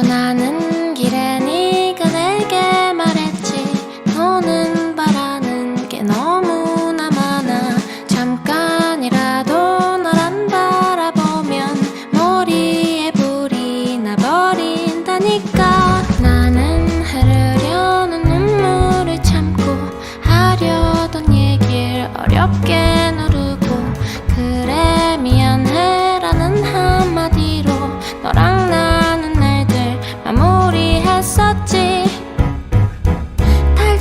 떠나는 길에 네